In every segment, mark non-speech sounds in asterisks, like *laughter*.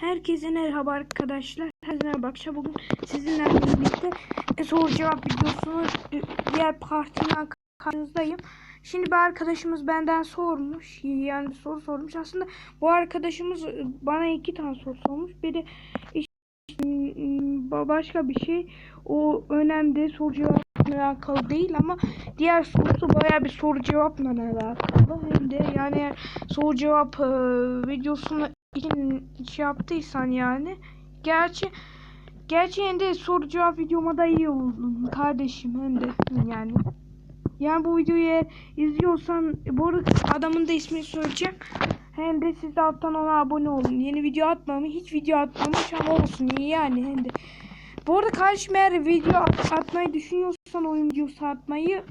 Herkese merhaba arkadaşlar. Herkese merhaba arkadaşlar. Bugün sizinle birlikte e, soru cevap videosunu e, diğer partiden karşınızdayım. Şimdi bir arkadaşımız benden sormuş. Yani bir soru sormuş. Aslında bu arkadaşımız e, bana iki tane soru sormuş. Biri işte, başka bir şey. O önemli soru cevap alakalı değil ama diğer sorusu baya bir soru cevapla alakalı. Hem de yani soru cevap e, videosunu şey yaptıysan yani. Gerçi gerçi hem de soru cevap videoma da iyi oldun kardeşim hem de yani. Yani bu videoyu izliyorsan bu adamın da ismini söyleyeceğim. Hem de siz de alttan ona abone olun. Yeni video atmamı hiç video atmamış ama olsun. İyi yani hem de. Bu arada kardeşim eğer video at- atmayı düşünüyorsan oyun videosu atmayı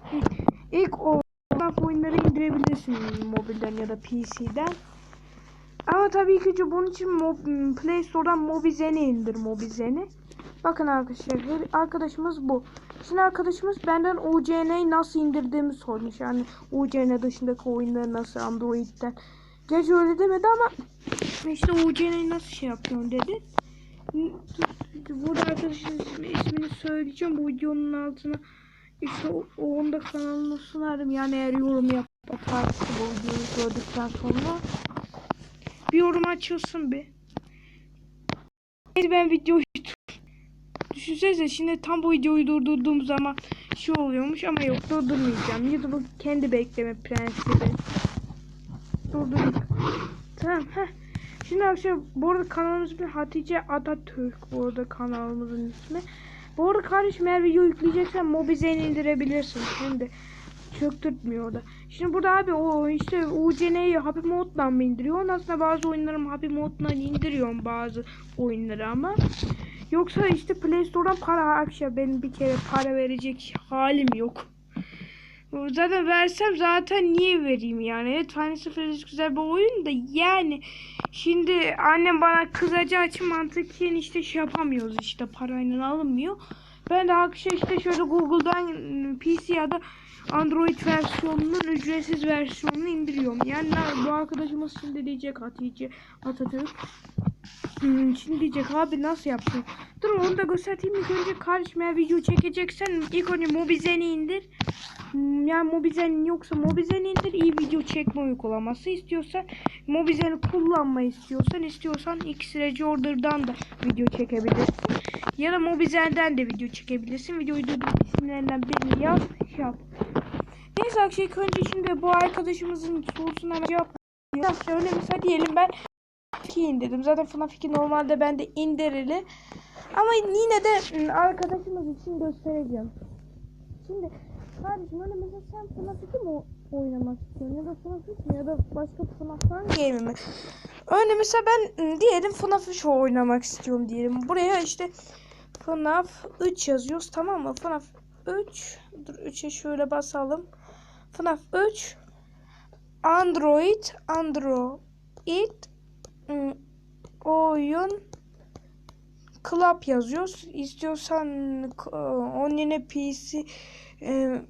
ilk o oyunları indirebilirsin mobilden ya da PC'den. Ama tabii ki bunun için Mob- Play Store'dan Mobizen'i indir Mobizen'i. Bakın arkadaşlar arkadaşımız bu. Şimdi arkadaşımız benden UCN'yi nasıl indirdiğimi sormuş. Yani UCN dışındaki oyunları nasıl Android'den. Gerçi öyle demedi ama işte UCN'yi nasıl şey yapıyorsun dedi. Burada arkadaşın ismi, ismini söyleyeceğim. Bu videonun altına işte o, onda kanalını sunarım. Yani eğer yorum yap yaparsın bu videoyu gördükten sonra. Bir yorum açılsın. Neyse ben videoyu *laughs* Düşünsenize şimdi tam bu videoyu durdurduğum zaman şey oluyormuş ama yok durdurmayacağım. YouTube'un kendi bekleme prensibi. Durdurayım. Tamam heh. Şimdi arkadaşlar bu arada kanalımız ismi Hatice Atatürk. Bu arada kanalımızın ismi. Bu arada kardeşim eğer video yükleyeceksen Mobizen'i indirebilirsin. De çöktürtmüyor da. Şimdi burada abi o işte UCN'yi Happy Mode'dan mı indiriyor? Aslında bazı oyunlarım Happy Mode'dan indiriyorum bazı oyunları ama. Yoksa işte Play Store'dan para akşam benim bir kere para verecek halim yok. Zaten versem zaten niye vereyim yani? Evet Final Fantasy güzel bir oyun da yani şimdi annem bana kızacağı için mantıken işte şey yapamıyoruz işte parayla alınmıyor. Ben de akşam işte şöyle Google'dan PC ya da Android versiyonunun ücretsiz versiyonunu indiriyorum. Yani bu arkadaşımız şimdi diyecek Hatice Atatürk. Hmm, şimdi diyecek abi nasıl yaptın? Dur onu da göstereyim ilk önce kardeşim video çekeceksen ilk önce Mobizen'i indir. Yani Mobizen yoksa Mobizen'i indir iyi video çekme uygulaması istiyorsan Mobizen'i kullanmayı istiyorsan istiyorsan X-Ray Order'dan da video çekebilirsin. Ya da Mobizen'den de video çekebilirsin. Videoyu da isimlerinden birini yaz yap. Neyse ilk önce şimdi bu arkadaşımızın sorusuna cevap Şöyle mesela diyelim ben 2 indirdim. Zaten FNAF 2 normalde bende indirili. Ama yine de ım, arkadaşımız için göstereceğim. Şimdi kardeşim öyle mesela sen FNAF 2 mi oynamak istiyorsun? Ya da FNAF 3 mü? Ya da başka FNAF'tan game mi? Öyle mesela ben ım, diyelim FNAF 3 oynamak istiyorum diyelim. Buraya işte FNAF 3 yazıyoruz tamam mı? FNAF 3 Dur 3'e şöyle basalım. FNAF 3 Android Android oyun Club yazıyoruz. İstiyorsan onun PC e,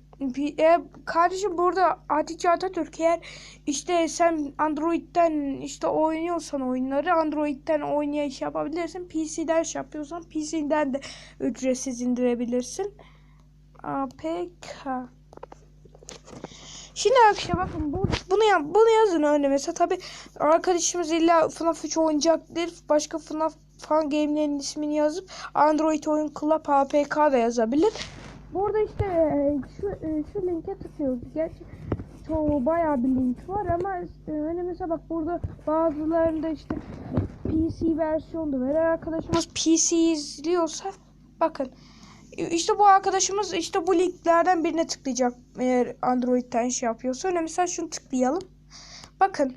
kardeşim burada Hatice Atatürk eğer işte sen Android'den işte oynuyorsan oyunları Android'den oynaya şey yapabilirsin. PC'den şey yapıyorsan PC'den de ücretsiz indirebilirsin. APK Şimdi arkadaşlar bakın bu, bunu ya, bunu yazın öyle mesela tabi arkadaşımız illa FNAF 3 oynayacaktır. Başka FNAF fan game'lerin ismini yazıp Android oyun Club APK da yazabilir. Burada işte e, şu e, şu linke tıklıyoruz. Gerçi çoğu bayağı bir link var ama e, hani mesela bak burada bazılarında işte PC var. Eğer arkadaşımız PC izliyorsa bakın işte bu arkadaşımız işte bu linklerden birine tıklayacak eğer Android'den şey yapıyorsa. Öyle mesela şunu tıklayalım. Bakın.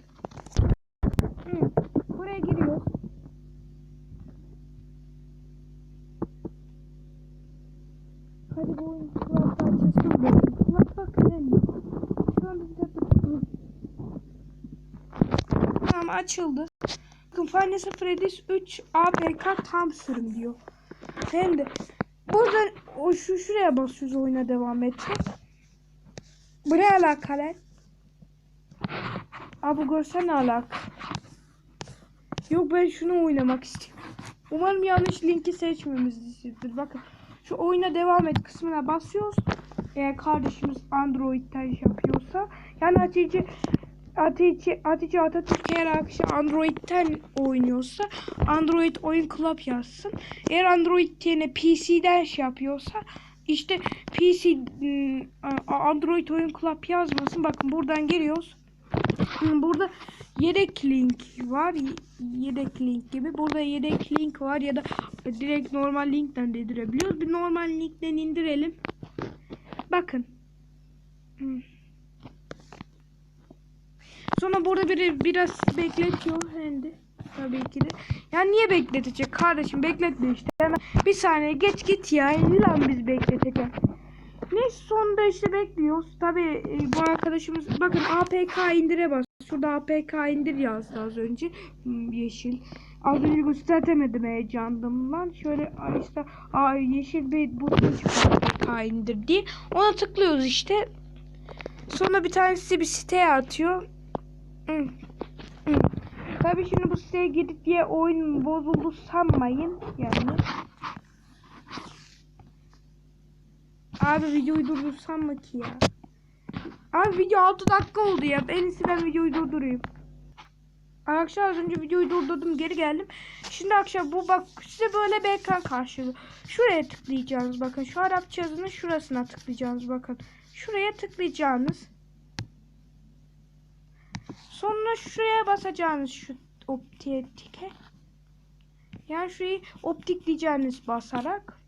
Buraya giriyor. Hadi bu oyun kulak parçasını bulalım. Kulak bakın elinde. Şu an bir dakika. Tamam açıldı. Bakın Final Freddy's 3 APK tam sürüm diyor. Hem de Buradan o şu şuraya basıyoruz oyuna devam edeceğiz. Bu ne alaka lan? Abi görsen ne alaka? Yok ben şunu oynamak istiyorum. Umarım yanlış linki seçmemişizdir. Bakın şu oyuna devam et kısmına basıyoruz. Eğer kardeşimiz Android'den şey yapıyorsa. Yani Hatice Hatice, Hatice Atatürk eğer arkadaşı Android'den oynuyorsa Android Oyun Club yazsın. Eğer Android yerine PC'den şey yapıyorsa işte PC a- Android Oyun Club yazmasın. Bakın buradan geliyoruz. Hı, Burada yedek link var. Yedek link gibi. Burada yedek link var ya da direkt normal linkten de indirebiliyoruz. Bir normal linkten indirelim. Bakın. Hı. Sonra burada biri biraz bekletiyor Hendi. Tabii ki de. Ya niye bekletecek kardeşim? Bekletme işte. Hemen bir saniye geç git ya. Lan biz bekleteceğiz. Neyse sonunda işte bekliyoruz. Tabii e, bu arkadaşımız bakın APK indire bas. Şurada APK indir yazdı az önce. Hmm, Yeşil. Az önce göstertemedim heyecanımdan. Şöyle işte a, yeşil bir buton çıkıyor APK indir diye. Ona tıklıyoruz işte. Sonra bir tanesi bir siteye atıyor. Tabii şimdi bu siteye girdik diye oyun bozuldu sanmayın. Yani. Abi videoyu durdursam mı ki ya? Abi video 6 dakika oldu ya. En iyisi ben videoyu durdurayım. Arkadaşlar az önce videoyu durdurdum geri geldim. Şimdi akşam bu bak size böyle bir ekran karşılıyor. Şuraya tıklayacaksınız bakın. Şu Arapça yazının şurasına tıklayacaksınız bakın. Şuraya tıklayacaksınız. Sonra şuraya basacağınız şu optiğe tike. Yani şurayı optikleyeceğiniz basarak.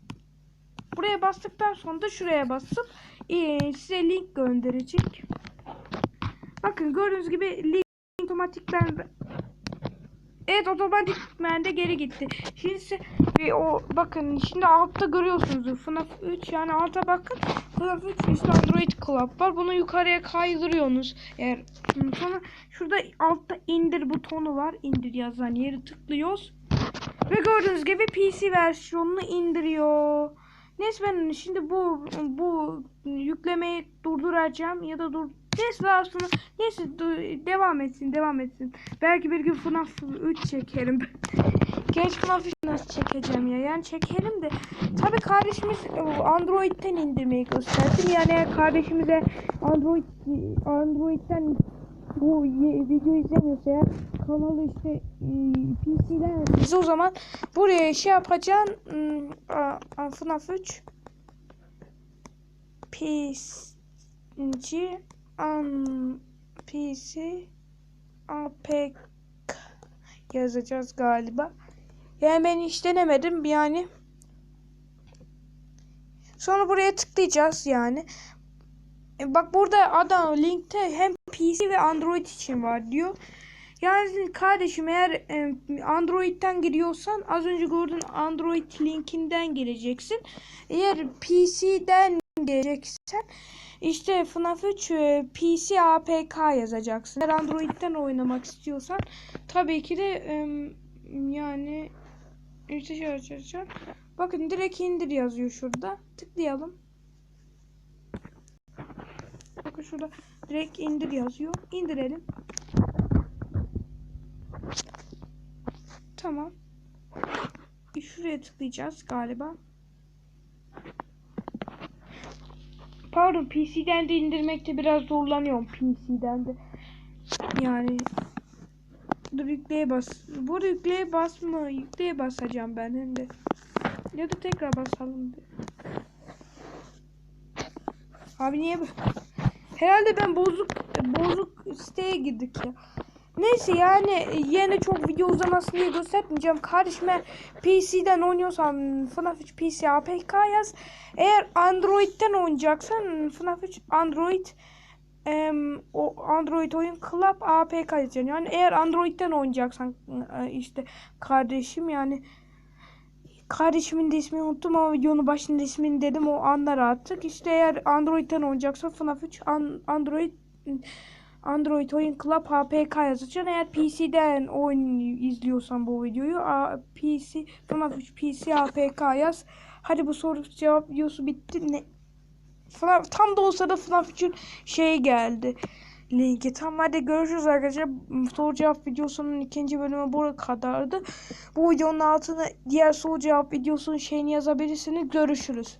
Buraya bastıktan sonra da şuraya basıp eee, size link gönderecek. Bakın gördüğünüz gibi link otomatikten Evet otomatikmen de geri gitti. Şimdi bir o bakın şimdi altta görüyorsunuz FNAF 3 yani alta bakın FNAF 3 işte Android Club var. Bunu yukarıya kaydırıyorsunuz. Eğer sonra şurada altta indir butonu var. İndir yazan yeri tıklıyoruz. Ve gördüğünüz gibi PC versiyonunu indiriyor. Neyse ben şimdi bu bu yüklemeyi durduracağım ya da dur Neyse sonra neyse devam etsin devam etsin. Belki bir gün FNAF 3 çekerim. *laughs* Genç FNAF 3 nasıl çekeceğim ya? Yani çekerim de. Tabii kardeşimiz e, Android'den indirmeyi gösterdim. Yani kardeşimize Android Android'den bu video izlemiyorsa eğer kanalı işte e, PC'den biz o zaman buraya şey yapacağım a- FNAF 3 PC PC APK yazacağız galiba. Yani ben hiç denemedim yani. Sonra buraya tıklayacağız yani. E, bak burada adam linkte hem PC ve Android için var diyor. Yani kardeşim eğer e, Android'den giriyorsan az önce gördüğün Android linkinden gireceksin. Eğer PC'den gireceksen işte FNAF 3 e, PC APK yazacaksın. Eğer Android'den oynamak istiyorsan tabii ki de e, şey açacağım. Bakın direkt indir yazıyor şurada. Tıklayalım. Bakın şurada direkt indir yazıyor. İndirelim. Tamam. Şuraya tıklayacağız galiba. Pardon PC'den de indirmekte biraz zorlanıyorum PC'den de. Yani Dur yükleye bas. Burada yükleye basma. Yükleye basacağım ben hem de. Ya da tekrar basalım. Abi niye bu? Herhalde ben bozuk bozuk siteye girdik ya. Neyse yani yine çok video uzamasın diye göstermeyeceğim. Kardeşime PC'den oynuyorsan FNAF 3 PC APK yaz. Eğer Android'den oynayacaksan FNAF 3 Android em, o Android oyun Club APK yazacaksın. Yani eğer Android'den oynayacaksan e, işte kardeşim yani kardeşimin de ismini unuttum ama videonun başında ismini dedim o anlar attık. İşte eğer Android'den oynayacaksan FNAF 3 An- Android Android Oyun Club APK yazacaksın. Eğer PC'den oyun izliyorsan bu videoyu a- PC FNAF 3 PC APK yaz. Hadi bu soru cevap videosu bitti. Ne? FNAF, tam da olsa da FNAF 3'ün şey geldi. linki. Tamam hadi görüşürüz arkadaşlar. Soru cevap videosunun ikinci bölümü bu kadardı. Bu videonun altına diğer soru cevap videosunun şeyini yazabilirsiniz. Görüşürüz.